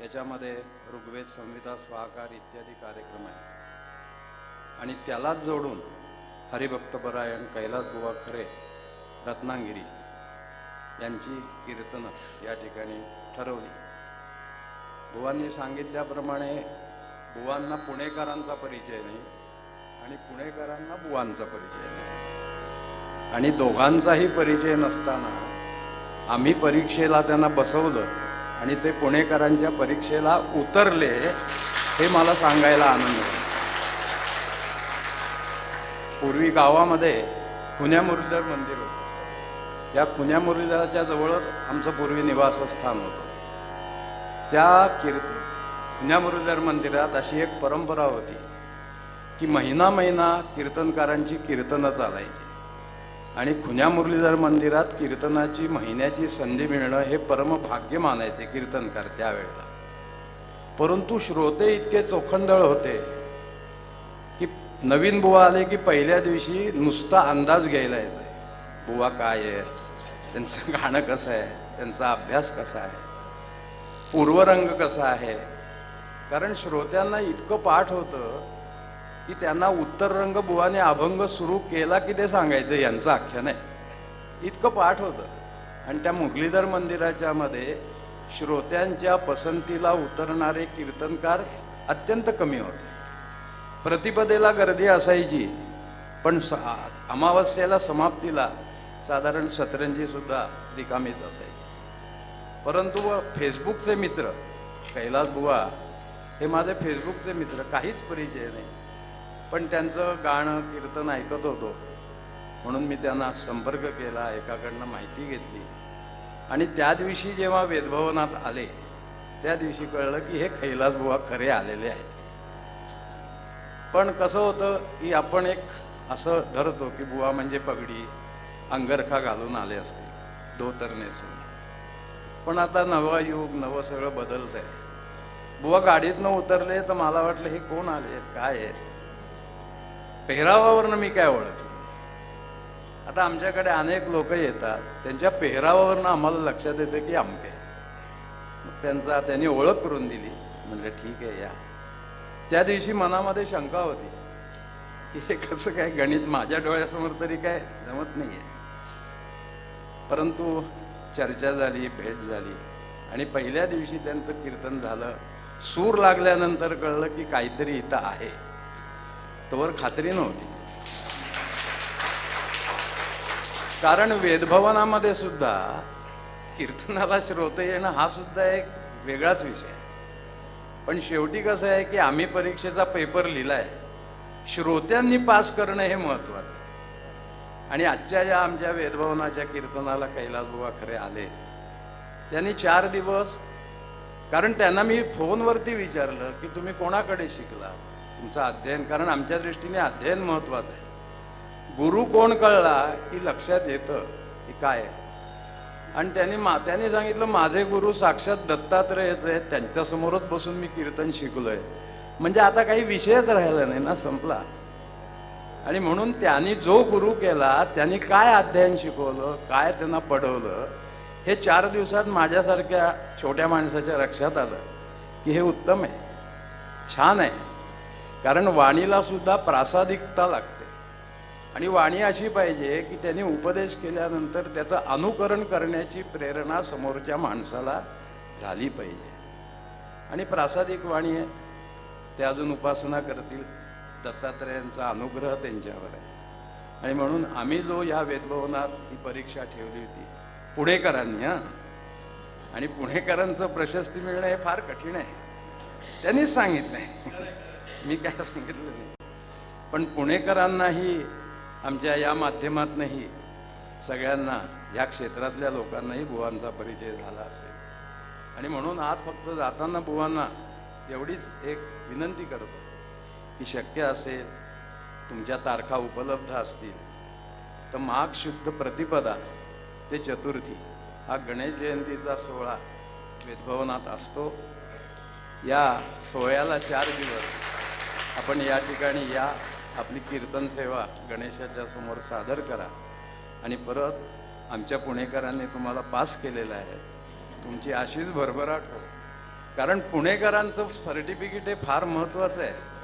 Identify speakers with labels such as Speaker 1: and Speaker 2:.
Speaker 1: याच्यामध्ये ऋग्वेद संहिता स्वाकार इत्यादी कार्यक्रम आहे आणि त्यालाच जोडून हरिभक्तपरायण कैलास बुवा खरे रत्नागिरी यांची कीर्तनं या ठिकाणी ठरवली. बुवांनी सांगितल्याप्रमाणे बुवांना पुणेकरांचा परिचय नाही आणि पुणेकरांना बुवांचा परिचय नाही. आणि दोघांचाही परिचय नसताना आम्ही परीक्षेला त्यांना बसवलं. आणि ते पुणेकरांच्या परीक्षेला उतरले हे मला सांगायला आनंद पूर्वी गावामध्ये खुन्या मुरलीधर मंदिर होतं? या खुन्या मुरलीधराच्या जवळच आमचं पूर्वी निवासस्थान होतं. त्या कीर्त खुन्या मुरलीधर मंदिरात अशी एक परंपरा होती की महिना महिना कीर्तनकारांची कीर्तनं चालायची. आणि खुन्या मुरलीधर मंदिरात कीर्तनाची महिन्याची संधी मिळणं हे परमभाग्य मानायचे कीर्तनकार त्यावेळेला. परंतु श्रोते इतके चोखंदळ होते की नवीन बुवा आले की पहिल्या दिवशी नुसता अंदाज घ्यायला यायचा. बुवा काय आहे? त्यांचं गाणं कसं आहे? त्यांचा अभ्यास कसा आहे? पूर्वरंग कसा आहे? कारण श्रोत्यांना इतकं पाठ होतं की त्यांना उत्तररंग बुवाने अभंग सुरू केला की ते सांगायचं यांचं आख्यान आहे. इतकं पाठ होतं. आणि त्या मुरलीधर मंदिराच्या मध्ये श्रोत्यांच्या पसंतीला उतरणारे कीर्तनकार अत्यंत कमी होते. प्रतिपदेला गर्दी असायची पण स अमावस्येला समाप्तीला साधारण सतरंजी सुद्धा रिकामीच असायची. परंतु फेसबुकचे मित्र कैलास बुवा हे माझे फेसबुकचे मित्र काहीच परिचय नाही. पण त्यांचं गाणं कीर्तन ऐकत होतो. म्हणून मी त्यांना संपर्क केला एकाकडनं माहिती घेतली. आणि त्या दिवशी जेव्हा वेदभवनात आले त्या दिवशी कळलं की हे कैलास बुवा खरे आलेले आहेत. पण कसं होतं की आपण एक असं धरतो की बुवा म्हणजे पगडी अंगरखा घालून आले असतील धोतर नेसून पण आता नवा युग नवं सगळं बदलत आहे बुवा गाडीतनं उतरले तर मला वाटलं हे कोण आले आहेत काय आहेत? पेहरावावरनं मी काय ओळखलं? आता आमच्याकडे अनेक लोक येतात त्यांच्या पेहरावावरनं आम्हाला लक्षात येतं की अमके मग त्यांचा त्यांनी ओळख करून दिली. म्हणजे ठीक आहे या. त्या दिवशी मनामध्ये शंका होती की हे कसं काय गणित माझ्या डोळ्यासमोर तरी काय जमत नाही आहे परंतु चर्चा झाली भेट झाली आणि पहिल्या दिवशी त्यांचं कीर्तन झालं. सूर लागल्यानंतर कळलं की काहीतरी इथं आहे. तोवर खात्री नव्हती. कारण वेदभवनामध्ये सुद्धा कीर्तनाला श्रोते येणं हा सुद्धा एक वेगळाच विषय आहे. पण शेवटी कसं आहे की आम्ही परीक्षेचा पेपर लिहिलाय. श्रोत्यांनी पास करणं हे महत्वाचं आहे. आणि आजच्या या आमच्या वेदभवनाच्या कीर्तनाला कैलासबुवा खरे आले त्यांनी चार दिवस कारण त्यांना मी फोनवरती विचारलं की तुम्ही कोणाकडे शिकला तुमचं अध्ययन कारण आमच्या दृष्टीने अध्ययन महत्वाचं आहे. गुरु कोण कळला की लक्षात येतं की काय आहे. आणि त्यांनी मा त्यांनी सांगितलं माझे गुरु साक्षात दत्तात्रयच आहेत त्यांच्यासमोरच बसून मी कीर्तन शिकलोय. म्हणजे आता काही विषयच राहिला नाही ना संपला. आणि म्हणून त्यांनी जो गुरु केला त्यांनी काय अध्ययन शिकवलं काय त्यांना पडवलं हे चार दिवसात माझ्यासारख्या छोट्या माणसाच्या लक्षात आलं की हे उत्तम आहे छान आहे. कारण वाणीला सुद्धा प्रासादिकता लागते. आणि वाणी अशी पाहिजे की त्यांनी उपदेश केल्यानंतर त्याचं अनुकरण करण्याची प्रेरणा समोरच्या माणसाला झाली पाहिजे. आणि प्रासादिक वाणी आहे ते अजून उपासना करतील दत्तात्रेयांचा अनुग्रह त्यांच्यावर आहे. आणि म्हणून आम्ही जो या वेदभवनात ही परीक्षा ठेवली होती पुणेकरांनी हां. आणि पुणेकरांचं प्रशस्ती मिळणं हे फार कठीण आहे. त्यांनीच आहे मी काय सांगितलं नाही. पण पुणेकरांनाही आमच्या या माध्यमातनंही सगळ्यांना या क्षेत्रातल्या लोकांनाही बुवांचा परिचय झाला असेल. आणि म्हणून आज फक्त जाताना बुवांना एवढीच एक विनंती करतो की शक्य असेल तुमच्या तारखा उपलब्ध असतील तर माघ शुद्ध प्रतिपदा ते चतुर्थी हा गणेश जयंतीचा सोहळा वेदभवनात असतो. या सोहळ्याला चार दिवस आपण या ठिकाणी या आपली कीर्तन सेवा गणेशाच्या समोर सादर करा. आणि परत आमच्या पुणेकरांनी तुम्हाला पास केलेला आहे. तुमची अशीच भरभराट हो. कारण पुणेकरांचं सर्टिफिकेट हे फार महत्वाचं आहे.